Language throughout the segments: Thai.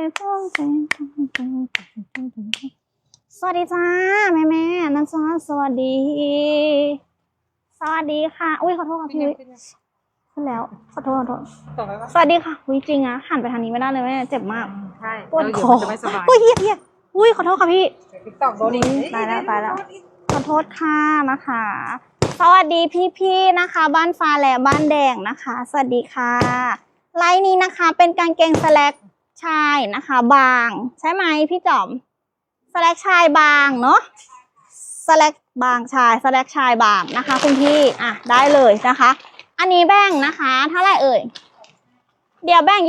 สวัสดีจ้าแม่แม่ๆนะจ๊ะสวัสดี สวัสดีค่ะ อุ้ยขอโทษค่ะพี่ขึ้นแล้วขอโทษขอโทษต่อไปว่าสวัสดีค่ะวิจริงอะหันไปทางนี้ไม่ได้เลยแม่เจ็บมากใช่ปวดคออุ้ยเฮียเฮียอุ้ยขอโทษค่ะพี่ติ๊กตอกโดนตายแล้วตายแล้วขอโทษค่ะนะคะ สวัสดีพี่ๆนะคะ บ้านฟ้าและบ้านแดงนะคะ สวัสดีค่ะไลน์นี้นะคะเป็นกางเกงสแลก ชายนะคะ บาง ใช่ไหมพี่จอมสแลกชายบางเนาะสแลกบางชายสแลกชายบางนะคะคุณพี่อะได้เลยนะคะ อันนี้แบ่งนะคะเท่าไหร่เอ่ยเดี๋ยวแบ่ง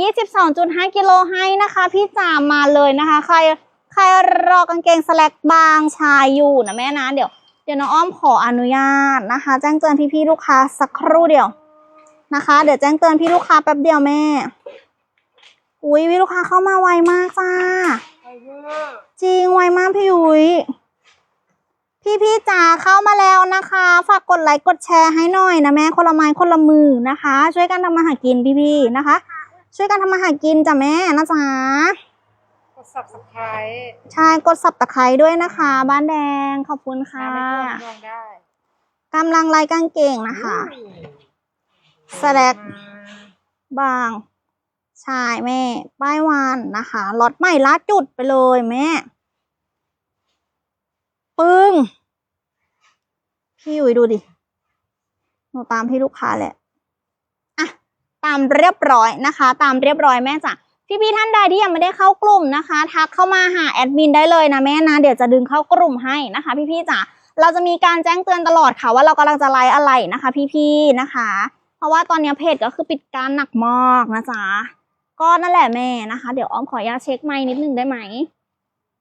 22.5 กิโลให้นะคะ พี่จามมาเลยนะคะ ใครใครรอกางเกงสแลกบางชายอยู่นะแม่นะเดี๋ยวเดี๋ยวน้องอ้อมขออนุญาตนะคะ แจ้งเตือนพี่ๆลูกค้าสักครู่เดียวนะคะ เดี๋ยวแจ้งเตือนพี่ลูกค้าแป๊บเดียวแม่ อุ้ยพี่ลูกค้าเข้ามาไวมากจ้าไฟเวอร์จริงไวมากพี่ยุ้ยพี่พี่ๆจ๋าเข้ามาแล้วนะคะ ฝากกดไลค์กดแชร์ให้หน่อยนะแม่คนละไม้คนละมือนะคะ ช่วยกันทำมาหากินพี่พี่ๆนะคะ ช่วยกันทำมาหากินจ้ะแม่นะจ๊ะกด subscribe ใช่กดสับตะไคร้ด้วยนะคะ บ้านแดงขอบคุณค่ะน้ำไม่ท่วมลงได้กำลังไล่กางเกงนะคะสแลกบาง ชายแม่ป้ายวานนะคะล็อตใหม่ละจุดไปเลยแม่ ปึ้ง พี่ยุ้ยดูดิ หนูตามพี่ลูกค้าแหละอะตามเรียบร้อยนะคะ ตามเรียบร้อยแม่จ้ะพี่ๆท่านใดที่ยังไม่ได้เข้ากลุ่มนะคะ ทักเข้ามาหาแอดมินได้เลยนะแม่นะเดี๋ยวจะดึงเข้ากลุ่มให้นะคะ พี่ๆจ๋าเราจะมีการแจ้งเตือนตลอดค่ะว่าเรากำลังจะไลฟ์อะไรนะคะ พี่ๆนะคะ เพราะว่าตอนนี้เพจก็คือปิดการหนักมากนะจ๊ะ ก็นั่นแหละแม่นะคะ เดี๋ยวอ้อมขออนุญาตเช็คไมค์นิดนึงได้ไหม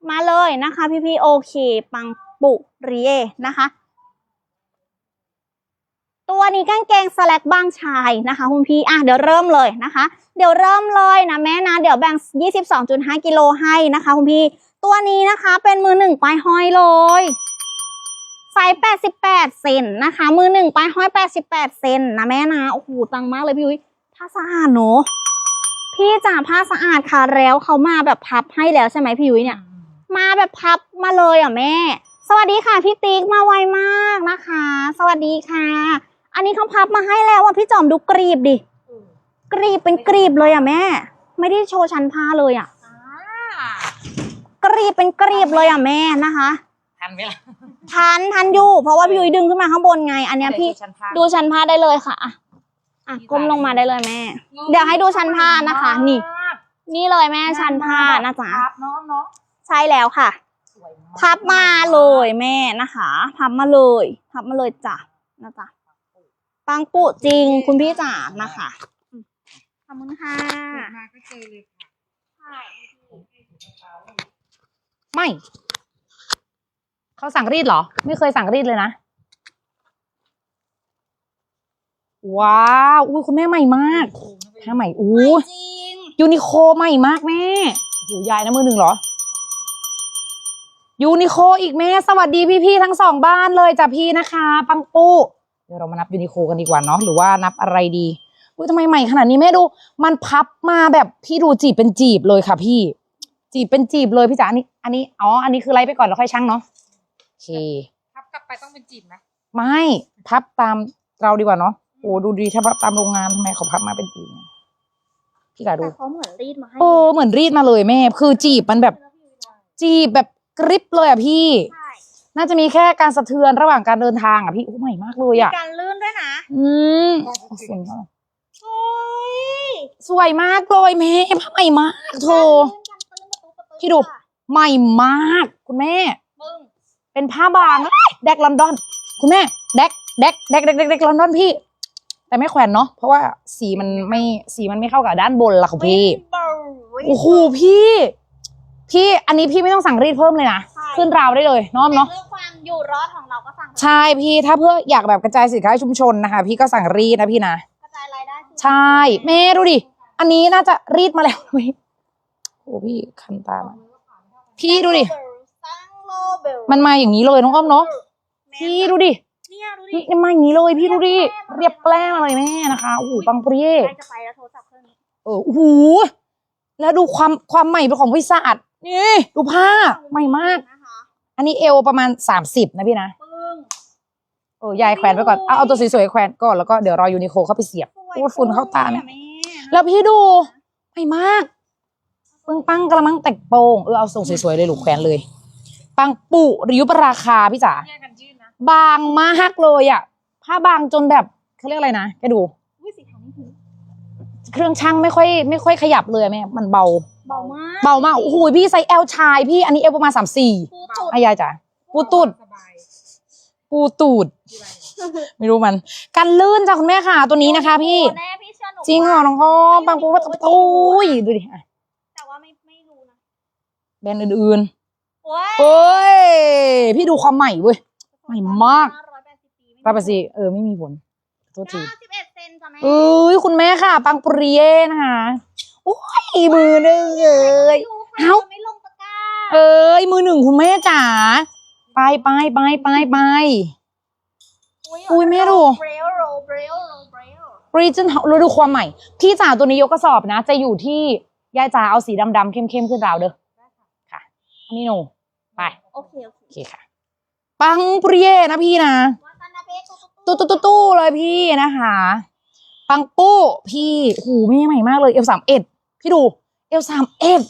มาเลยนะคะพี่ๆโอเค ปังปุริเยนะคะ ตัวนี้กางเกงสแลกบางชายนะคะคุณพี่อะเดี๋ยวเริ่มเลยนะคะ เดี๋ยวเริ่มเลยนะแม่นะ เดี๋ยวแบ่ง 22.5กิโลให้นะคะคุณพี่ ตัวนี้นะคะเป็นมือหนึ่งปลายห้อยเลยไซส์88 เซนนะคะ มือหนึ่งปลายห้อย 88 เซนนะแม่นะโอ้โหตังมากเลยพี่ยุ้ยผ้าสะอาดเนอะ พี่จ๋าผ้าสะอาดค่ะ แล้วเขามาแบบพับให้แล้วใช่ไหมพี่ยุ้ยเนี่ย มาแบบพับมาเลยอะแม่ สวัสดีค่ะพี่ติ๊กมาไวมากนะคะ สวัสดีค่ะ อันนี้เขาพับมาให้แล้วอะพี่จอมดูกรีบดิกรีบเป็นกรีบเลยอะแม่ ไม่ได้โชว์ชั้นผ้าเลยอะกรีบเป็นกรีบเลยอะแม่นะคะทันไหมล่ะทันทันอยู่เพราะว่าพี่ยุ้ยดึงขึ้นมาข้างบนไง อันเนี้ยพี่เดี๋ยวฉันพาดูชั้นผ้าได้เลยค่ะ อะอะก้มลงมาได้เลยแม่ เดี๋ยวให้ดูชั้นผ้านะคะ นี่ นี่เลยแม่ชั้นผ้านะจ๊ะครับน้องเนาะใช่แล้วค่ะสวยมากพับมาเลยแม่นะคะ พับมาเลย พับมาเลยจ้ะนะจ๊ะปังปุจริงคุณพี่จ๋านะคะอืมขอบคุณค่ะเกิดมาก็เจอเลยค่ะไม่ เขาสั่งรีดเหรอ ไม่เคยสั่งรีดเลยนะ ว้าวอุ้ยคุณแม่ใหม่มากผ้าใหม่อู้จริงยูนิโคใหม่มากแม่โอ้โหยายนะมือหนึ่งเหรอ ยูนิโคอีกแม่ สวัสดีพี่ๆทั้งสองบ้านเลยจ้ะพี่นะคะ ปังปูเดี๋ยวเรามานับยูนิโคกันดีกว่าเนาะหรือว่านับอะไรดีอุ้ยทำไมใหม่ขนาดนี้แม่ดู มันพับมาแบบพี่ดูจีบเป็นจีบเลยค่ะพี่ จีบเป็นจีบเลยพี่จ๋าอันนี้ อันนี้อ๋ออันนี้คือไล่ไปก่อนแล้วค่อยชั่งเนาะโอเคพับกลับไปต้องเป็นจีบนะไม่พับตามเราดีกว่าเนาะ โอ้ดูดีถ้าพับตามโรงงานทำไมเขาพับมาเป็นจีบเนี่ยพี่กาดูแต่เขาเหมือนรีดมาให้โอ้เหมือนรีดมาเลยแม่ คือจีบมันแบบ จีบแบบกริบเลยอะพี่ใช่น่าจะมีแค่การสะเทือนระหว่างการเดินทางอะพี่โอ้ใหม่มากเลยอะการลื่นด้วยนะ อืมได้โอ้จริสวยงมากโอ้ยสวยมากเลยแม่ผ้าใหม่มากโธ่พี่ดูใหม่มาก คุณแม่มึงเป็นผ้าบางเอ้ยแดกลอนดอน คุณแม่แดกแดกแดกแดกแดกแดกลอนดอนพี่ แต่ไม่แขวนเนาะเพราะว่าสีมันไม่สีมันไม่เข้ากับด้านบนละของพี่เบาโอ้โหพี่ พี่อันนี้พี่ไม่ต้องสั่งรีดเพิ่มเลยนะใช่ ขึ้นราวได้เลยน้อมแต่เนาะเพื่อความอยู่รอดของเราก็สั่งใช่พี่ถ้าเพื่ออยากแบบกระจายสินค้าให้ชุมชนนะคะ พี่ก็สั่งรีดนะพี่นะ กระจายรายได้สู่ใช่แม่ดูดิ อันนี้น่าจะรีดมาแล้วพี่โอ้พี่คันตามากพี่ดูดิสร้างโลเบลมันมาอย่างนี้เลยน้องอ้อมเนาะพี่ดูดิ เนี่ยดูดินี่มันมาอย่างนี้เลยพี่ดูดิเรียบแปร่มาเลยแม่นะคะโอ้โหปังเปรี้ยใกล้จะไปแล้วโทรศัพท์เครื่องนี้เออโอ้โหแล้วดูความความใหม่เป็นของวิสาดนี่ดูผ้าใหม่มาก นะคะอันนี้เอวประมาณสามสิบนะพี่นะปึ้ง เออยายแขวนไปก่อนเอาเอาตัวสวยๆแขวนก่อนแล้วก็เดี๋ยวรอยูนิโคเข้าไปเสียบสวยโอ้ยฝุ่นเข้าตาเนี่ย แม่แล้วพี่ดูใหม่มากปึ้งปังกระมังแตกโปงเออเอาทรงสวยๆเลยลูกแขวนเลย ปังปุริยุปราคาพี่จ๋าแยกกันยืดนะ บางมากเลยอะผ้าบางจนแบบเขาเรียกอะไรนะแกดู อุ้ยสีขาวนี่ถือเครื่องช่างไม่ค่อยไม่ค่อยขยับเลยอะแม่มันเบา เบามากเบามากโอ้โหพี่ไซส์ L ชายพี่อันนี้เอวประมาณสามสี่ปูจุดอายายจ๋าปูตูดสบายปูตูดคืออะไรไม่รู้มันกันลื่นจ้ะคุณแม่ค่ะ ตัวนี้นะคะ พี่ แน่พี่เชื่อหนูจริงเหรอน้องอ้อมบางปูว่าโอ้ยดูดิอะแต่ว่าไม่ไม่รู้นะแบรนด์อื่นโอ้ยๆเฮ้ย พี่ดูความใหม่เว้ย ใหม่มากร้อยแปดสิบปีรับไปสิเออไม่มีผลโทษทีเก้าสิบเอ็ดเซนจ้ะแม่เอ้ยคุณแม่ค่ะ ปังปรีเย่นะคะโอ้ยมือหนึ่งเอ้ยเอ้าไม่ลงตะกร้าเอ้ยมือหนึ่งคุณแม่จ๋าไปไปไปไปไปอุ๊ยแม่ดูเบรลโรเบรลโรเบรลรีจินเราดูความใหม่ พี่จ๋าตัวนี้ยกกระสอบนะ จะอยู่ที่ยายจ๋าเอาสีดำๆเข้มๆขึ้นราวเด้อค่ะอันนี้หนูไป โอเค โอเคโอเคค่ะ ปังปรีเย่นะพี่นะวาซานาเบะตู้ตู้ตู้ตู้เลยพี่นะคะปังปู้พี่หูแม่ใหม่มากเลยเอลสามเอ็ดพี่ดูเอลสามเอ็ด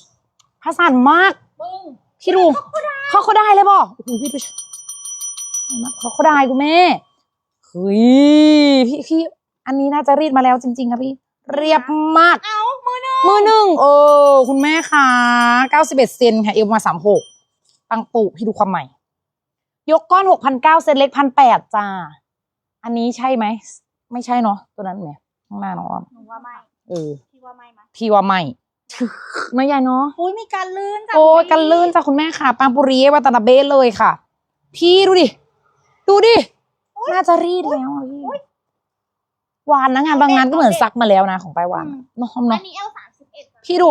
พาสันมากปึ้งพี่ดูเขาเขาได้เลยบ่โอ้โหพี่ดูเขาเขาได้คุณแม่เฮ้ยพี่พี่อันนี้น่าจะรีดมาแล้วจริง ๆ ครับพี่ เรียบมากเอ้ามือหนึ่งมือหนึ่งเออคุณแม่ค่ะเก้าสิบเอ็ดเซนค่ะเอวมาสามหกปังปุพี่ดูความใหม่ ยกก้อนหกพันเก้าเซนเล็กพันแปดจ้า อันนี้ใช่ไหม ไม่ใช่เนาะตัวนั้นเนี่ยข้างหน้าน้องอ้อมหนูว่าไม่เออพี่ว่าไม่มั้ยพี่ว่าไม่ไม่ใหญ่เนาะอุ้ยมีการลื่นจ้ะโอ้ยพี่กันลื่นจ้ะคุณแม่ค่ะปังปุรีวัตนาเบสเลยค่ะ พี่ดูดิ ดูดิ น่าจะรีดแล้วอะพี่วานนะงานบางงานก็เหมือนซักมาแล้วนะของไปายวานเนาะอัเนาะนนี้เอลสามสิบเอ็ดพี่ดู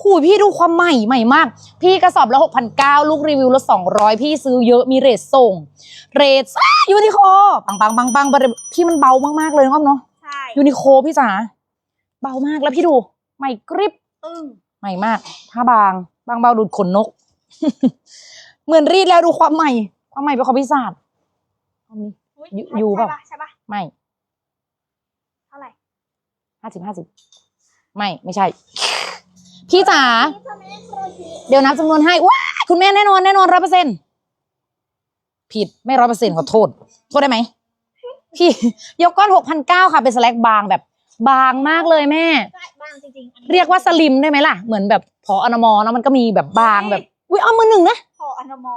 หูยพี่ดูความใหม่ใหม่มาก พี่กระสอบละหกพันเก้าลูกรีวิวละสองร้อยพี่ซื้อเยอะมีเรทส่ง เรทซ่ายูนิโคปังปังปังปังบริพี่มันเบามากๆเลยน้องอ้อมเนาะใช่ยูนิโคพี่จ๋าเบามากแล้วพี่ดู ใหม่กริบปึ้งใหม่มากผ้าบาง บางเบาดูดขนนก เหมือนรีดแล้วดูความใหม่ ความใหม่เป็นของพิศาจเอานี้อุ๊ยอยู่อยู่เปล่าใช่ปะใช่ปะไม่เท่าไหร่ห้าสิบห้าสิบไม่ไม่ใช่ พี่จ๋าพี่จะไม่ได้โปรตีนเดี๋ยวนับจำนวนให้ว้าคุณแม่แน่นอนแน่นอนร้อยเปอร์เซ็นผิดไม่ร้อยเปอร์เซ็นขอโทษ โทษได้ไหมพี่ยกก้อนหกพันเก้าค่ะ เป็นสแลกบางแบบบางมากเลยแม่ได้บ้างจริงๆอันนี้เรียกว่าสลิมได้ไหมล่ะ เหมือนแบบพออนมอเนาะมันก็มีแบบบางแบบอุ้ยเอามือหนึ่งนะพออนมอ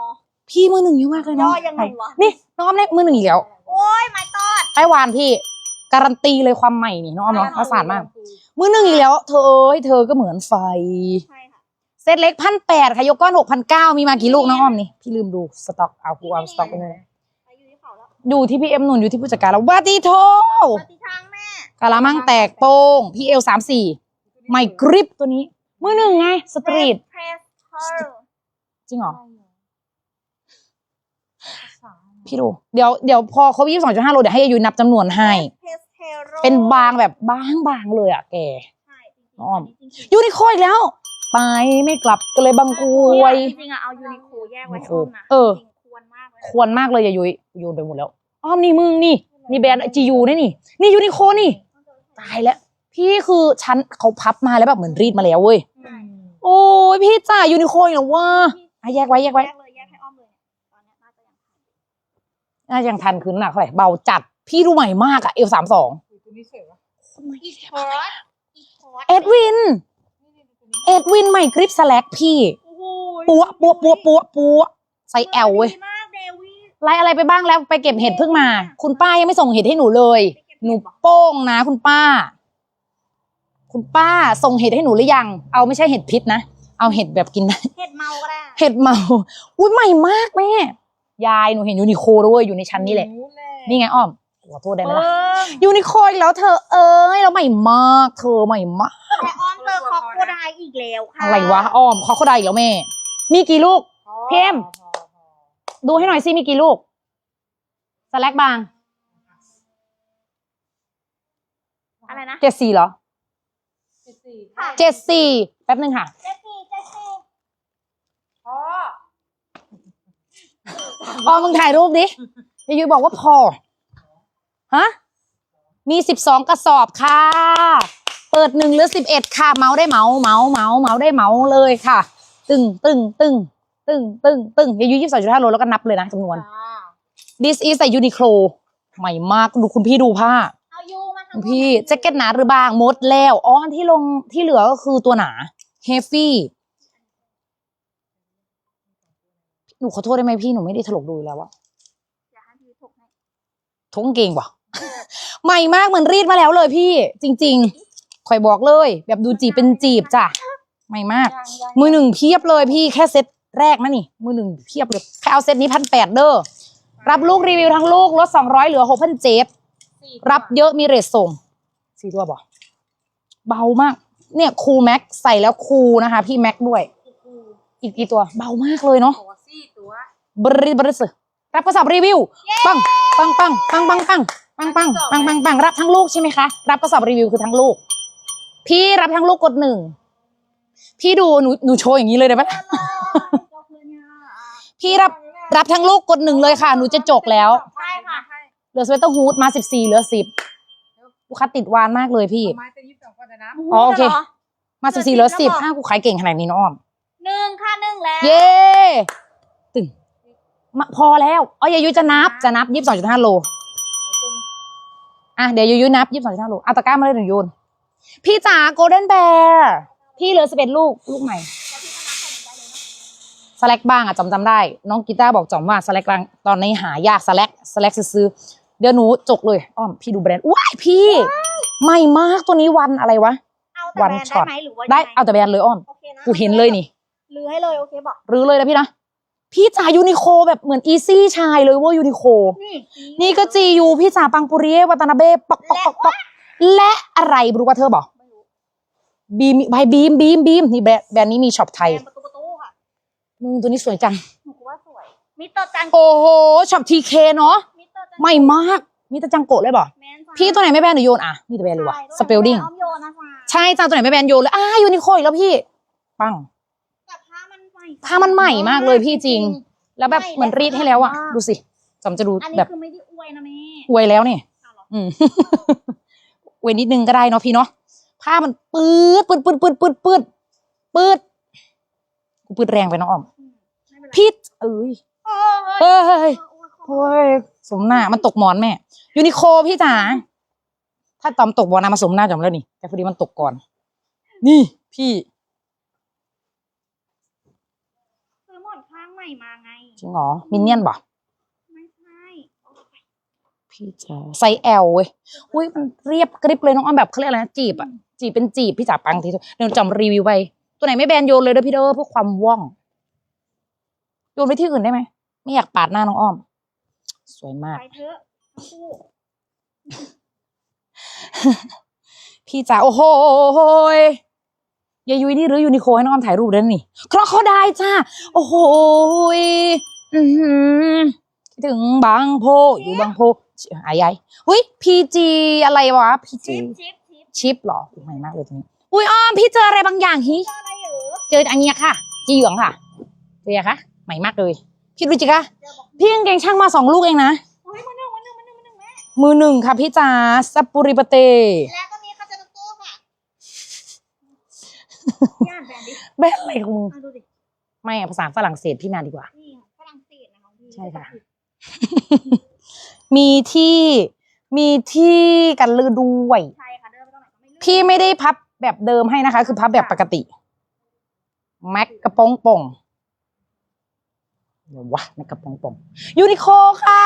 พี่มือหนึ่งเยอะมากเลยเนาะย่อยังไงวะนี่น้องอ้อมได้มือหนึ่งอีกแล้วโอ้ยไม่ตอดไต้หวานพี่ การันตีเลยความใหม่นี่น้องอ้อมเนาะประสานมาก มือหนึ่งอีกแล้ว เธอเอ้ยเธอก็เหมือนไฟ ใช่ค่ะเซตเล็กพันแปดค่ะ ยกก้อนหกพันเก้ามีมากี่ลูกน้องอ้อมนี่ พี่ลืมดูสต็อกเอากูเอาสต็อกไปเลยไปอยู่ที่เขาแล้วอยู่ที่พี่เอ็มหนุนอยู่ที่ผู้จัดการแล้ววาตีโทปฏิทางแม่กะละมังแตกโป้งพี่เอลสามสี่ไมกริปตัวนี้ มือหนึ่งไง สตรีทเพรสเทอร์จริงเหรอ พี่ดู เดี๋ยวเดี๋ยวพอครบยี่สิบสองจุดห้าโลเดี๋ยวให้อายุนับจำนวนให้ เพรส เทโรเป็นบางแบบบางบางๆเลยอะแกใช่จริงๆอ้อมนนี้จริงๆยูนิโคอีกแล้ว ไปไม่กลับก็เลยบางกรวย จริงๆอะเอายูนิโคแยกไว้ให้อ้อมนะเออ จริงๆควรมากเลยควรมากเลยอย่ายุยโยนไปหมดแล้ว อ้อมนี่มึงนี่ นี่แบรนด์จียูนี่นี่นี่ยูนิโคนี่ ตายแล้ว พี่คือชั้นเขาพับมาแล้วแบบเหมือนรีดมาแล้วเว้ย ใช่โอ้ยพี่จ่ายูนิโคอีกแล้วว่า อะแยกไว้แยกไว้ แยกเลยแยกให้อ้อมเลยตอนเนี้ยน่าจะยังทันน่าจะยังทันคืนหนักเท่าไหร่เบาจัด พี่ดูใหม่มากอะเอลสามสองตัวนี้สวยวะอีพอร์ตอีพอร์ตเอ็ดวินนี่นี่ตัวนี้เอ็ดวินใหม่กริปสแลกพี่โอ้โหปัวปัวปัวปัวปัวใส่แอลเว้ยดีมากเดวิดไล่อะไรไปบ้างแล้วไปเก็บเห็ดเพิ่งมา คุณป้ายังไม่ส่งเห็ดให้หนูเลย หนูโป้งนะ คุณป้า คุณป้าส่งเห็ดให้หนูหรือยัง เอาไม่ใช่เห็ดพิษนะ เอาเห็ดแบบกินได้ เห็ดเมาก็ได้ เห็ดเมา อุ้ยใหม่มากแม่ ยายหนูเห็นยูนิโคด้วยอยู่ในชั้นนี้แหละ นี่ไงอ้อม ขอโทษได้ไหมล่ะเยูนิโคอีกแล้วเธอเอ้ยแล้วใหม่มาก เธอใหม่มากแต่อ้อมเจอคอกโคไดอีกแล้วค่ะอะไรวะอ้อมเขาเขาได้อีกแล้วแม่ มีกี่ลูกเพิ่มดูให้หน่อยซิมีกี่ลูกสแลกบาง อะไรนะเจ็ดสี่เหรอเจ็ดสิสี่ค่ะเจ็ดสี่แป๊บนึงค่ะเจ็ดสี่เจ็ดสี่พ่ออ๋อมึงถ่ายรูปดิยายยุ้ยบอกว่าพอ ฮะมีสิบสองกระสอบค่ะ เปิดหนึ่งหรือสิบเอ็ดค่ะ เมาได้เมาเมาเมาเมาได้เมาเลยค่ะ ตึงตึงตึงตึงตึงตึงยายยุ้ยยี่สิบสองจุดห้าโลแล้วก็นับเลยนะจำนวนจ้า this is a Uniqlo ใหม่มากดูคุณพี่ดูผ้าเอายูมาคุทำณพี่แจ็คเก็ตหนาหรือบางหมดแล้วอ๋ออันที่ลงที่เหลือก็คือตัวหนา heavy หนูขอโทษได้ไหมพี่หนูไม่ได้ถลกดูอยู่แล้วอะอยากให้พี่ถกให้ทงเก่งว่ะ ใหม่มากเหมือนรีดมาแล้วเลยพี่ จริงๆคอยบอกเลย แบบดูจีบเป็นจีบจ้ะใหม่มากยังยังมือหนึ่งเพียบเลยพี่แค่เซตแรกนะนี่ มือหนึ่งเพียบเลยแค่เอาเซตนี้พันแปดเด้อรับลูกรีวิวทั้งลูกลดสองร้อยเหลือหกพันเจ็ดสี่รับเยอะมีเรทส่งสี่ตัวบ่เบามาก เนี่ยคูแม็กใส่แล้วคูนะคะ พี่แม็กด้วย อีกกี่ตัวเบามากเลยเนาะตัวสี่ตัวบริบริสรับกระสอบรีวิว ปังปังปังปังปังปัง ปังปังปังปังปังรับทั้งลูกใช่ไหมคะ รับกระสอบรีวิวคือทั้งลูก พี่รับทั้งลูกกดหนึ่ง พี่ดูหนูหนูโชว์อย่างนี้เลยได้ไหมยกเลยเนี่ยพี่รับรับทั้งลูกกดหนึ่งเลยค่ะ หนูจะจกแล้ว ใช่ค่ะเหลือสเวตเตอร์ฮูดมาสิบสี่เหลือสิบลูกค้าติดวานมากเลยพี่ไม้จะยี่สิบสองคนนะอ๋อโอเคหรมาสิบสี่เหลือสิบอ้าวกูขายเก่งขนาดนี้เน้องอ้อมหนึ่งค่ะหนึ่งแล้ว เย้ตึงมาพอแล้วอ๋อยายุจะนับจะนับยี่สิบสองจุดห้าโล อะเดี๋ยวยายุนับยี่สิบสองจุดห้าโลเอาตะกร้ามาเลยหนึ่งโยน พี่จ๋าโกลเด้นแบร์พี่เหลือสิบเอ็ดลูกลูกใหม่สแลกบ้างอะจำจำได้ น้องกีตาร์บอกจอมว่าสแลกบางตอนนี้หายากสแลกสแลกซื้อๆเดี๋ยวหนูจกเลยอ้อมพี่ดูแบรนด์ว้ายพี่ใหม่มากตัวนี้วันอะไรวะเอาแต่วันแบรนด์ช็ได้อตไหมหรือว่าได้ยังงเอาแต่แบรนด์เลยอ้อมโอเคนะกูเห็นเลยนี่หรือให้เลยโอเคบอกรื้อเลยนะพี่นะ พี่จ๋ายูนิโคแบบเหมือนอีซี่ชายเลยเว่ายูนิโค นี่นี่ก็จียูพี่จ๋าปังปุริเอวัตนาเบ้ปอกปอกปอกปอกและอะไรรู้ว่าเธอบอกไม่รู้บีมไปบีมบีมบีมนี่แบรนด์แบรนด์นี้มีช็อปไทยแบรนด์ประตูประตูค่ะมึงตัวนี้สวยจังหนูว่าสวยมิสเตอร์จังโอ้โหช็อปทีเคเนาะมิสเตอร์จังใหม่มากมีแต่จังโกะเลยบอกแมนจ้าพี่ตัวไหนไม่แบรนด์หนูโยนอะมีแต่แบรนด์เลยวะใช่สเปลดิ้งอ้อมโยนนะคะใช่จ้าตัวไหนไม่แบรนด์โยนเลยอ่ายูนิโคอีกแล้วพี่ ปัง แต่ผ้ามันใหม่ ผ้ามันใหม่มากเลยพี่จริง แล้วแบบเหมือนรีดให้แล้วอะมากดูสิจำจะดูอันนี้แบบคือไม่ได้อวยนะแม่อวยแล้วเนี่ยเอาเหรออืมเว้นนิดนึงก็ได้เนาะพี่เนาะผ้ามันปื๊ดปื๊ดปื๊ดปื๊ดปื๊ดปื๊ดปื๊ดกูปื๊ดแรงไปน้องอ้อมอืมไม่เป็นไรพี่เอ้ยโอ้ยเฮ้ยโอ้ยโอ้ยสมหน้ามันตกหมอนแม่ ยูนิโคพี่จ๋าถ้าตอมตกบอลนะมาสมหน้าจอมแล้วนี่ แต่พอดีมันตกก่อน นี่พี่ ซื้อหมอนข้างให ม่มาไง จริงเหรอ มินเนี่ยนบ่ไม่ใช่พี่จ๋าไซส์แอลเว้ยอุ้ยมันเรียบกริบเลยน้องอ้อมแบบเขาเรียกอะไรนะจีบอะจีบเป็นจีบพี่จ๋าปังทีเดียวเดี๋ยวจำรีวิวไปตัวไหนไม่แบนโยนเลยเด้อพี่เด้อเพื่อความว่อง โยนไปที่อื่นได้ไหม ไม่อยากปาดหน้าน้องอ้อม สวยมาก ไปเถอะทั้งคู่พี่จ๋าโอ้โห ยยายยุ้ยนี่หรือยูนิโคให้น้องอ้อมถ่ายรูปด้วยนี่ครอเขาได้จ้า โอ้โหยอือหือคิดถึงบางโพอยู่บางโพอายายอุ้ยพีจีอะไรวะพีจีชิปชิปชิปชิปเหรอใหม่มากเลยตัวนี้อุ้ยอ้อมพี่เจออะไรบางอย่างฮิเจออะไรเหรอเจออันเนี้ยค่ะจีเหลืองค่ะเจอยังคะใหม่มากเลยพี่ดูจิคะเจอบอกพี่กางเกงช่างมาสองลูกเองนะเฮ้ยมาหนึ่งมาหนึ่งมาหนึ่งมาหนึ่งแม่มือหนึ่งค่ะพี่จ๋าซัปปุริปเตแล้วก็มีคาเจโนโต้ค่ะย่าน แบรนด์ดิแม่อะไรของมึงมาดูดิ ไม่อะภาษาฝรั่งเศสพี่มาดีกว่า นี่ฝรั่งเศสนะของพี่ใช่ค่ะ มีที่มีที่กันลือด้วย ใช่ค่ะเดินไปตรงไหนก็ไม่รู้พี่ไม่ได้พับแบบเดิมให้นะคะ คือพับแบบปกติ แม็กกระโปรงป่งเดี๋ยววะแม็กกระโปรงป่งยูนิโคค่ะ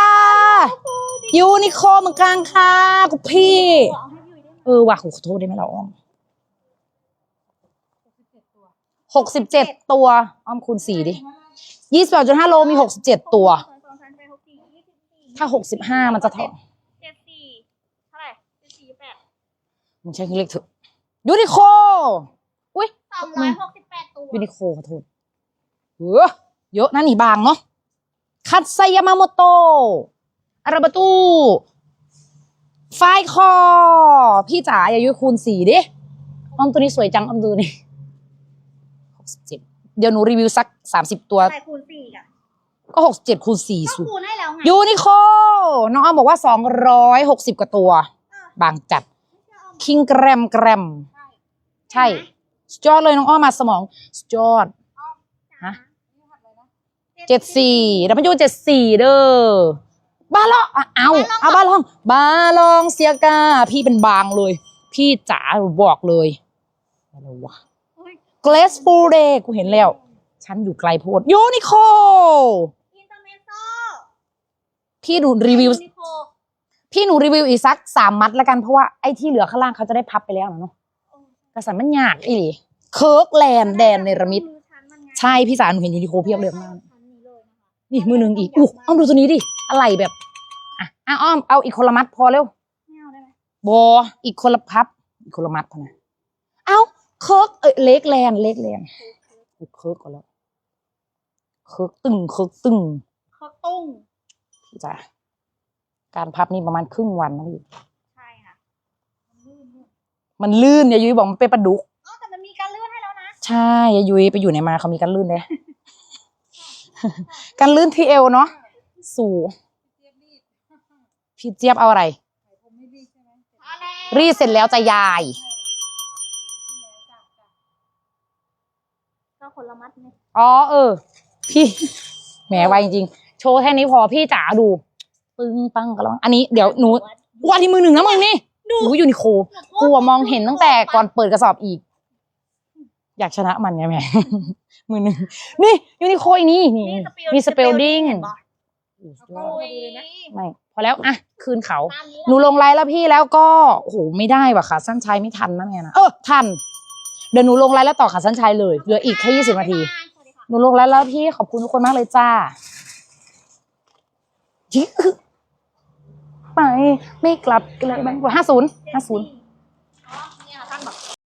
ยูนิโคเหมือนกันค่ะกูพี่ เอาให้พี่ยุ้ยได้ไหมเออว่ะขอโทษได้ไหมเราอ้อม หกสิบเจ็ดตัวหกสิบเจ็ดตัวอ้อมคูณสี่ดิยี่สิบจุดห้าโลมีหกสิบเจ็ดตัว ถ้าหกสิบห้ามันจะเท่าเจ็ดสี่เท่าไหร่เจ็ดสี่แปดมึงใช้เลขเถอะยูนิโคอุ้ยสามร้อยหกสิบแปดตัวยูนิโคขอโทษเออเยอะนะนี่บางเนาะคัตไซยามาโมโตอาราบาตูไฟคอ พี่จ๋าอย่ายุยคูณสี่ดิอ้อมตัวนี้สวยจังอ้อมดูนี่หกสิบ เจ็ดเดี๋ยวหนูรีวิวสักสามสิบตัว ใส่คูณสี่กันก็หกสิบเจ็ดคูณสี่ก็สูคูณให้แล้วไงยูนิโคน้องอ้อมบอกว่าสองร้อยหกสิบกว่าตัว บางจัด คิงแกรมแกรม ใช่สุดยอดเลยน้องอ้อมมาสมองสุดยอดฮะเจ็ดสี่ดับเบิลยูเจ็ดสี่เด้อบาลองอะเอาเอาบาลอง บาลองเสียกา พี่เป็นบางเลย พี่จ๋าบอกเลยอะไรวะ เกรสฟูเดกูเห็นแล้ว ฉันอยู่ไกลโพดยูนิโคอินเตอร์เมโซพี่ดูรีวิว นิโคพี่หนูรีวิวอีกสักสามมัดแล้วกันเพราะว่าไอ้ที่เหลือข้างล่างเขาจะได้พับไปแล้วนะเนาะกระสันมันยากอีหลีเคิร์กแลนด์แดนเนรมิต ใช่พี่สาวหนูเห็นยูนิโคเพียบเลยข้างล่างนี่มือหนึ่งอีกอู้อ้อมดูตัวนี้ดิ อะไรแบบ อะอะอ้อม เอาอีกคนละมัดพอเร็วไม่เอาได้ไหมบออีกคนละพับ อีกคนละมัดเท่านั้นเอา เคิร์กเอ้ยเล็กแลนด์เล็กแลนด์กูเคิร์กก่อนแล้วเคิร์กตึงเคิร์กตึงเขาตุ้งพี่จ๋าการพับนี่ประมาณครึ่งวันนะพี่ใช่ค่ะมันลื่นยายยุ้ยบอกมันเป็นปลาดุกอ๋อแต่มันมีการเลื่อนให้แล้วนะใช่ยายยุ้ยไปอยู่ไหนมาเขามีกันลื่นเลยกันลื่นที่เอวเนาะสูพี่เจี๊ยบเอาอะไรรีดเสร็จแล้วจะยาย คนละมัดเนี่ยอ๋อเออ พี่แหมไวจริงๆโชว์แค่นี้พอพี่จ๋าดูปึ้งปังกันแล้วอันนี้เดี๋ยวหนูวันที่มือหนึ่งนะมึงนี่ดูยูนิโคกูอะมองเห็นตั้งแต่ก่อนเปิดกระสอบอีก อยากชนะมันไงแม่ มือหนึ่งนี่ยูนิโคอีนี่นี่มีสเปลดิ้งเห็นปะเอาเข้ามาดูเลยไหมไม่พอแล้วอะคืนเขา ตามนี้หนูลงไลน์แล้วพี่แล้วก็โอ้โหไม่ได้ว่ะค่ะสั้นชัยไม่ทันนะแม่นะเออทัน เดี๋ยวหนูลงไลน์แล้วต่อค่ะสั้นชัยเลยเหลืออีกแค่ยี่สิบนาทีสวัสดีค่ะหนูลงไลน์แล้วพี่ขอบคุณทุกคนมากเลยจ้ายื้อไปไม่กลับกันเลยแบงค์ห้าศูนย์ห้าศูนย์เจ็ด